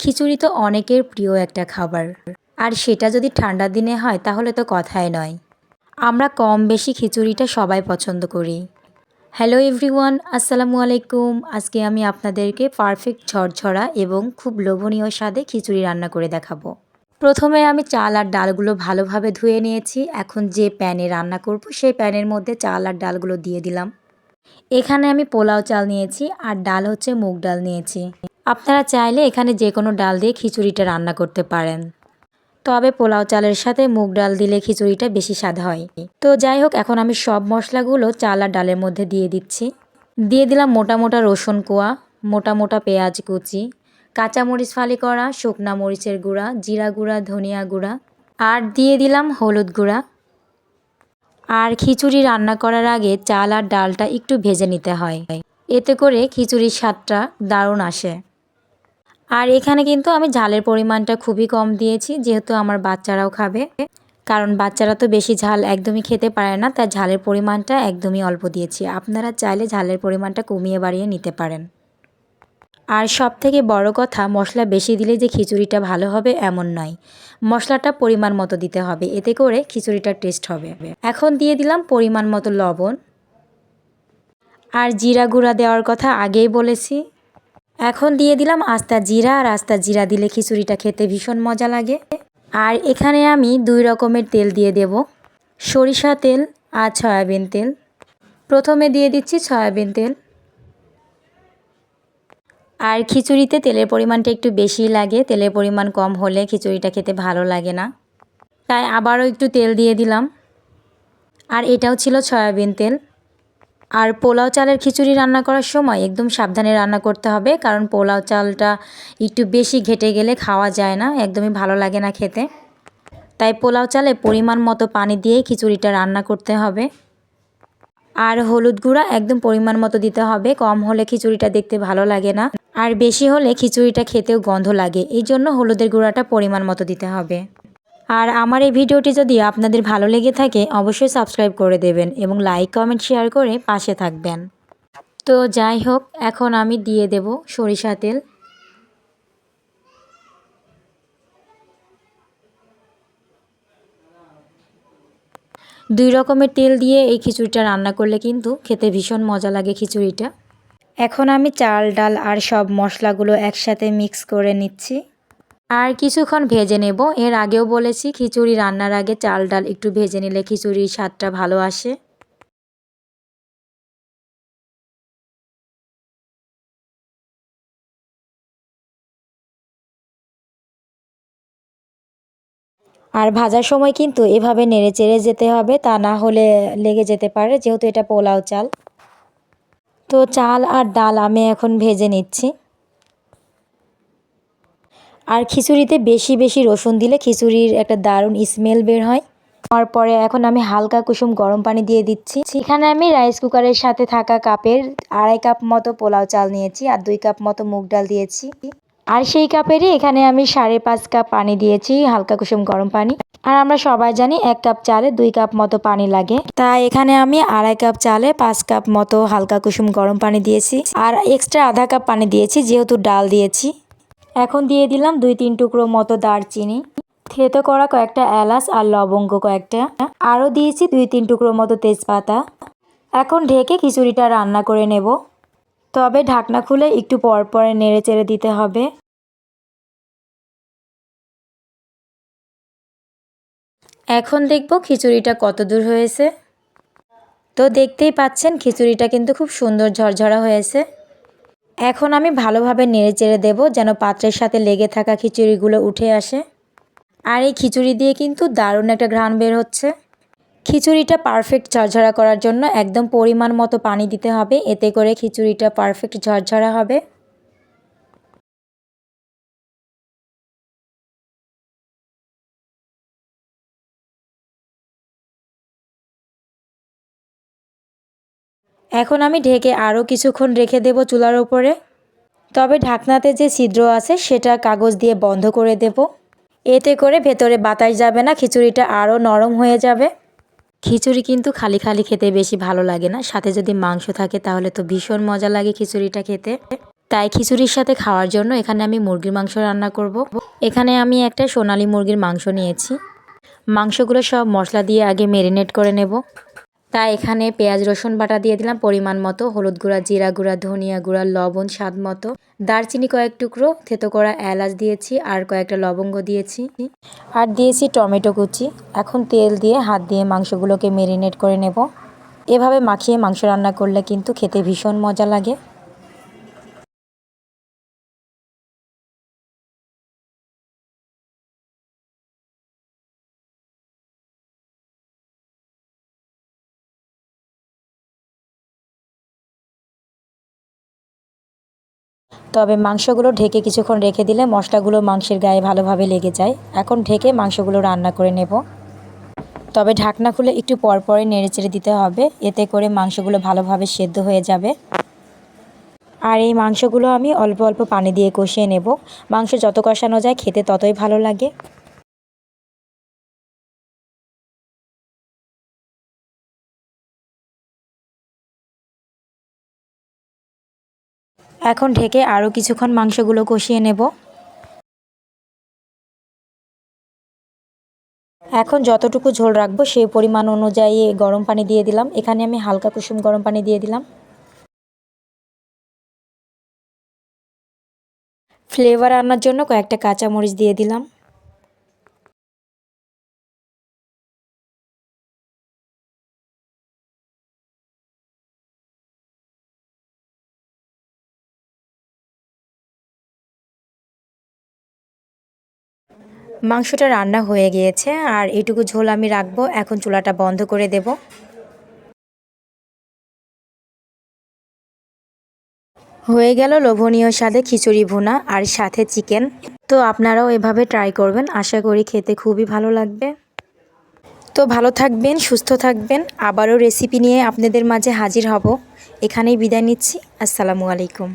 খিচুড়ি তো অনেকের প্রিয় একটা খাবার। আর সেটা যদি ঠান্ডার দিনে হয়, তাহলে তো কথাই নয়। আমরা কম বেশি খিচুড়িটা সবাই পছন্দ করি। হ্যালো এভরিওয়ান, আসসালামু আলাইকুম। আজকে আমি আপনাদেরকে পারফেক্ট ঝরঝরা এবং খুব লোভনীয় স্বাদে খিচুড়ি রান্না করে দেখাবো। প্রথমে আমি চাল আর ডালগুলো ভালোভাবে ধুয়ে নিয়েছি। এখন যে প্যানে রান্না করব, সেই প্যানের মধ্যে চাল আর ডালগুলো দিয়ে দিলাম। এখানে আমি পোলাও চাল নিয়েছি আর ডাল হচ্ছে মুগ ডাল নিয়েছি। আপনারা চাইলে এখানে যে কোনো ডাল দিয়ে খিচুড়িটা রান্না করতে পারেন। তবে পোলাও চালের সাথে মুগ ডাল দিলে খিচুড়িটা বেশি স্বাদ হয়। তো যাই হোক, এখন আমি সব মশলাগুলো চাল আর ডালের মধ্যে দিয়ে দিচ্ছি। দিয়ে দিলাম মোটা মোটা রসুন কোয়া, মোটা মোটা পেঁয়াজ কুচি, কাঁচামরিচ ফালি করা, শুকনা মরিচের গুঁড়া, জিরা গুঁড়া, ধনিয়া গুঁড়া, আর দিয়ে দিলাম হলুদ গুঁড়া। আর খিচুড়ি রান্না করার আগে চাল আর ডালটা একটু ভেজে নিতে হয়। এতে করে খিচুড়ির স্বাদটা দারুণ আসে। আর এখানে কিন্তু আমি ঝালের পরিমাণটা খুবই কম দিয়েছি, যেহেতু আমার বাচ্চারাও খাবে। কারণ বাচ্চারা তো বেশি ঝাল একদমই খেতে পারে না, তাই ঝালের পরিমাণটা একদমই অল্প দিয়েছি। আপনারা চাইলে ঝালের পরিমাণটা কমিয়ে বাড়িয়ে নিতে পারেন। আর সব থেকে বড় কথা, মশলা বেশি দিলে যে খিচুড়িটা ভালো হবে এমন নয়। মশলাটা পরিমাণ মতো দিতে হবে, এতে করে খিচুড়িটার টেস্ট হবে। এখন দিয়ে দিলাম পরিমাণ মতো লবণ। আর জিরা গুঁড়া দেওয়ার কথা আগেই বলেছি। এখন দিয়ে দিলাম আস্তা জিরা, আর আস্তা জিরা দিলে খিচুড়িটা খেতে ভীষণ মজা লাগে। আর এখানে আমি দুই রকমের তেল দিয়ে দেব। সরিষা তেল আর সয়াবিন তেল। প্রথমে দিয়ে দিচ্ছি সয়াবিন তেল। আর খিচুড়িতে তেলের পরিমাণটা একটু বেশি লাগে। তেলের পরিমাণ কম হলে খিচুড়িটা খেতে ভালো লাগে না। তাই আবারও একটু তেল দিয়ে দিলাম। আর এটাও ছিল সয়াবিন তেল। আর পোলাও চালের খিচুড়ি রান্না করার সময় একদম সাবধানে রান্না করতে হবে, কারণ পোলাও চালটা একটু বেশি ঘেটে গেলে খাওয়া যায় না, একদমই ভালো লাগে না খেতে। তাই পোলাও চালে পরিমাণ মতো পানি দিয়েই খিচুড়িটা রান্না করতে হবে। আর হলুদ গুঁড়া একদম পরিমাণ মতো দিতে হবে, কম হলে খিচুড়িটা দেখতে ভালো লাগে না। আর বেশি হলে খিচুড়িটা খেতেও গন্ধ লাগে, এই জন্য হলুদের গুঁড়াটা পরিমাণ মতো দিতে হবে। আর আমার এই ভিডিওটি যদি আপনাদের ভালো লেগে থাকে, অবশ্যই সাবস্ক্রাইব করে দেবেন এবং লাইক, কমেন্ট, শেয়ার করে পাশে থাকবেন। তো যাই হোক, এখন আমি দিয়ে দেব সরিষা তেল। দুই রকমের তেল দিয়ে এই খিচুড়িটা রান্না করলে কিন্তু খেতে ভীষণ মজা লাগে খিচুড়িটা। এখন আমি চাল, ডাল আর সব মশলাগুলো একসাথে মিক্স করে নিচ্ছি। আর কিছুক্ষণ ভেজে নেব। এর আগেও বলেছি খিচুড়ি রান্নার আগে চাল ডাল একটু ভেজে নিলে খিচুড়ির স্বাদটা ভালো আসে। আর ভাজার সময় কিন্তু এভাবে নেড়ে চেড়ে যেতে হবে, তা না হলে লেগে যেতে পারে, যেহেতু এটা পোলাও চাল। তো চাল আর ডাল আমি এখন ভেজে নিচ্ছি। আর খিচুড়িতে বেশি বেশি রসুন দিলে খিচুড়ির একটা দারুণ স্মেল বের হয়। তারপরে এখন আমি হালকা কুসুম গরম পানি দিয়ে দিচ্ছি। এখানে আমি রাইস কুকারের সাথে থাকা কাপের আড়াই কাপ মতো পোলাও চাল নিয়েছি আর দুই কাপ মতো মুগ ডাল দিয়েছি। আর সেই কাপেরই এখানে আমি সাড়ে পাঁচ কাপ পানি দিয়েছি হালকা কুসুম গরম পানি। আর আমরা সবাই জানি এক কাপ চালে দুই কাপ মতো পানি লাগে। তাই এখানে আমি আড়াই কাপ চালে পাঁচ কাপ মতো হালকা কুসুম গরম পানি দিয়েছি। আর এক্সট্রা আধা কাপ পানি দিয়েছি, যেহেতু ডাল দিয়েছি। এখন দিয়ে দিলাম দুই তিন টুকরো মতো দারচিনি। থেতো করা কয়েকটা এলাচ আর লবঙ্গ কয়েকটা। আরও দিয়েছি দুই তিন টুকরো মতো তেজপাতা। এখন ঢেকে খিচুড়িটা রান্না করে নেব। তবে ঢাকনা খুলে একটু পর পরে নেড়ে চেড়ে দিতে হবে। এখন দেখব খিচুড়িটা কত দূর হয়েছে। তো দেখতেই পাচ্ছেন খিচুড়িটা কিন্তু খুব সুন্দর ঝরঝরা হয়েছে। এখন আমি ভালোভাবে নেড়ে চেড়ে দেবো যেন পাত্রের সাথে লেগে থাকা খিচুড়িগুলো উঠে আসে। আর এই খিচুড়ি দিয়ে কিন্তু দারুণ একটা ঘ্রাণ বের হচ্ছে। খিচুড়িটা পারফেক্ট ঝরঝরা করার জন্য একদম পরিমাণ মতো পানি দিতে হবে, এতে করে খিচুড়িটা পারফেক্ট ঝরঝরা হবে। এখন আমি ঢেকে আরও কিছুক্ষণ রেখে দেব চুলার ওপরে। তবে ঢাকনাতে যে ছিদ্র আছে, সেটা কাগজ দিয়ে বন্ধ করে দেব। এতে করে ভেতরে বাতাস যাবে না, খিচুড়িটা আরও নরম হয়ে যাবে। খিচুড়ি কিন্তু খালি খালি খেতে বেশি ভালো লাগে না। সাথে যদি মাংস থাকে, তাহলে তো ভীষণ মজা লাগে খিচুড়িটা খেতে। তাই খিচুড়ির সাথে খাওয়ার জন্য এখানে আমি মুরগির মাংস রান্না করব। এখানে আমি একটা সোনালি মুরগির মাংস নিয়েছি। মাংসগুলো সব মশলা দিয়ে আগে মেরিনেট করে নেব। তাই এখানে পেঁয়াজ, রসুন বাটা দিয়ে দিলাম, পরিমাণ মতো, হলুদ গুঁড়া, জিরা গুঁড়া, ধনিয়া গুঁড়া, লবণ, স্বাদ মতো। দারচিনি কয়েক টুকরো, থেতো করা এলাচ দিয়েছি আর কয়েকটা লবঙ্গ দিয়েছি। আর দিয়েছি টমেটো কুচি। এখন তেল দিয়ে হাত দিয়ে মাংসগুলোকে মেরিনেট করে নেব। এভাবে মাখিয়ে মাংস রান্না করলে কিন্তু খেতে ভীষণ মজা লাগে। তবে মাংসগুলো ঢেকে কিছুক্ষণ রেখে দিলে মশলাগুলো মাংসের গায়ে ভালোভাবে লেগে যায়। এখন ঢেকে মাংসগুলো রান্না করে নেব। তবে ঢাকনা খুলে একটু পরপরে নেড়েচেড়ে দিতে হবে। এতে করে মাংসগুলো ভালোভাবে সেদ্ধ হয়ে যাবে। আর এই মাংসগুলো আমি অল্প অল্প পানি দিয়ে কষিয়ে নেব। মাংস যত কষানো যায় খেতে ততই ভালো লাগে। এখন ঢেকে আরও কিছুক্ষণ মাংসগুলো কষিয়ে নেব। এখন যতটুকু ঝোল রাখব সেই পরিমাণ অনুযায়ী গরম পানি দিয়ে দিলাম। এখানে আমি হালকা কুসুম গরম পানি দিয়ে দিলাম। ফ্লেভার আনার জন্য কয়েকটা কাঁচামরিচ দিয়ে দিলাম। মাংসটা রান্না হয়ে গিয়েছে, আর এটুকু ঝোল আমি রাখব। এখন চুলাটা বন্ধ করে দেব। হয়ে গেল লোভনীয় স্বাদে খিচুড়ি ভুনা আর সাথে চিকেন। তো আপনারাও এভাবে ট্রাই করবেন, আশা করি খেতে খুবই ভালো লাগবে। তো ভালো থাকবেন, সুস্থ থাকবেন। আবারও রেসিপি নিয়ে আপনাদের মাঝে হাজির হব। এখানেই বিদায় নিচ্ছি। আসসালামু আলাইকুম।